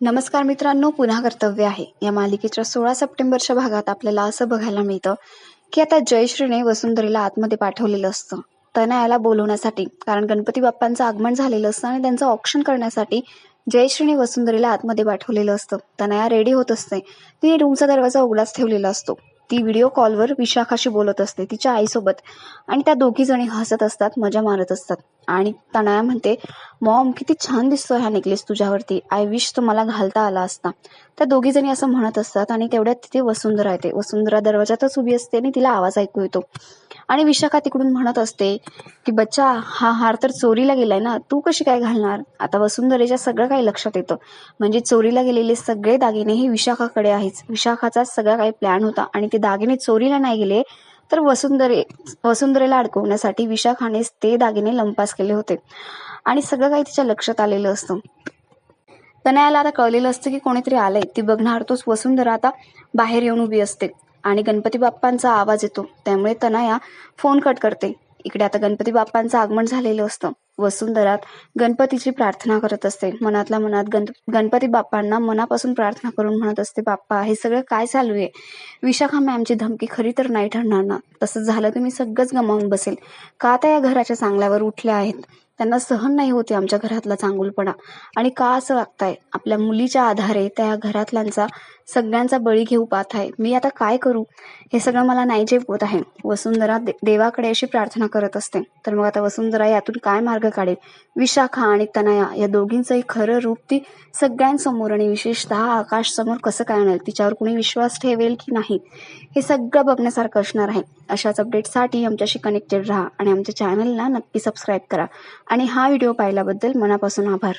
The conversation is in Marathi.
नमस्कार मित्रांनो पुन्हा कर्तव्य आहे. या मालिकेच्या सोळा सप्टेंबरच्या भागात आपल्याला असं बघायला मिळतं की आता जयश्रीने वसुंधरीला आतमध्ये पाठवलेलं असतं. तनयाला बोलवण्यासाठी कारण गणपती बाप्पांचं आगमन झालेलं असतं आणि त्यांचं ऑप्शन करण्यासाठी जयश्रीने वसुंधरीला आतमध्ये पाठवलेलं असतं. तनया रेडी होत असते. तिने रूमचा दरवाजा उघडाच ठेवलेला असतो. ती व्हिडिओ कॉलवर विशाखाशी बोलत असते तिच्या आईसोबत. आणि त्या दोघी जणी हसत असतात मजा मारत असतात. आणि तनया म्हणते मॉम किती छान दिसतोय हा नेकलेस तुझ्यावरती. आय विश तो मला घालता आला असता. त्या दोघी जणी असं म्हणत असतात आणि तेवढ्यात तिथे वसुंधरा येते. वसुंधरा दरवाजातच उभी असते आणि तिला आवाज ऐकू येतो. आणि विशाखा तिकडून म्हणत असते की बच्चा हा हार तर चोरीला गेलाय ना तू कशी काय घालणार? आता वसुंधरेच्या सगळं काही लक्षात येतं. म्हणजे चोरीला गेलेले सगळे दागिने हे विशाखाकडे आहेच विशाखाचा सगळा काही प्लॅन होता आणि ते दागिने चोरीला नाही गेले तर वसुंधरे वसुंधरेला अडकवण्यासाठी विशाखानेच ते दागिने लंपास केले होते. आणि सगळं काही तिच्या लक्षात आलेलं असतं. तनयाला आता कळलेलं असतं की कोणीतरी आलंय. ती बघणार तोच वसुंधरा आता बाहेर येऊन उभी असते. आणि गणपती बाप्पांचा आवाज येतो. त्यामुळे तनया फोन कट करते. इकडे आता गणपती बाप्पांचं आगमन झालेलं असतं. वसुंधरात गणपतीची प्रार्थना करत असते. मनातल्या मनात गण गणपती बाप्पांना मनापासून प्रार्थना करून म्हणत असते बाप्पा हे सगळं काय चालू आहे? विशाखा मॅमची धमकी खरी तर नाही ठरणार ना? तसंच झालं तर मी सगळंच गमावून बसेल. का त्या या घराच्या चांगल्यावर उठल्या आहेत? त्यांना सहन नाही होते आमच्या घरातला चांगुलपणा. आणि का असं वागताय? आपल्या मुलीच्या आधारे त्या घरातल्यांचा सगळ्यांचा बळी घेऊ पाहत आहे. मी आता काय करू? हे सगळं मला नाही जेवत आहे. वसुंधरा दे- देवाकडे अशी प्रार्थना करत असते. तर मग आता वसुंधरा यातून काय मार्ग काढेल? विशाखा आणि तनया या दोघींचंही खरं रूप ती सगळ्यांसमोर आणि विशेषतः आकाश समोर कसं काय आणेल? तिच्यावर कुणी विश्वास ठेवेल की नाही? हे सगळं बघण्यासारखं असणार आहे. अशाच अपडेटसाठी आमच्याशी कनेक्टेड राहा आणि आमच्या चॅनलला नक्की सबस्क्राईब करा. आणि हा व्हिडिओ पाहिल्याबद्दल मनापासून आभार.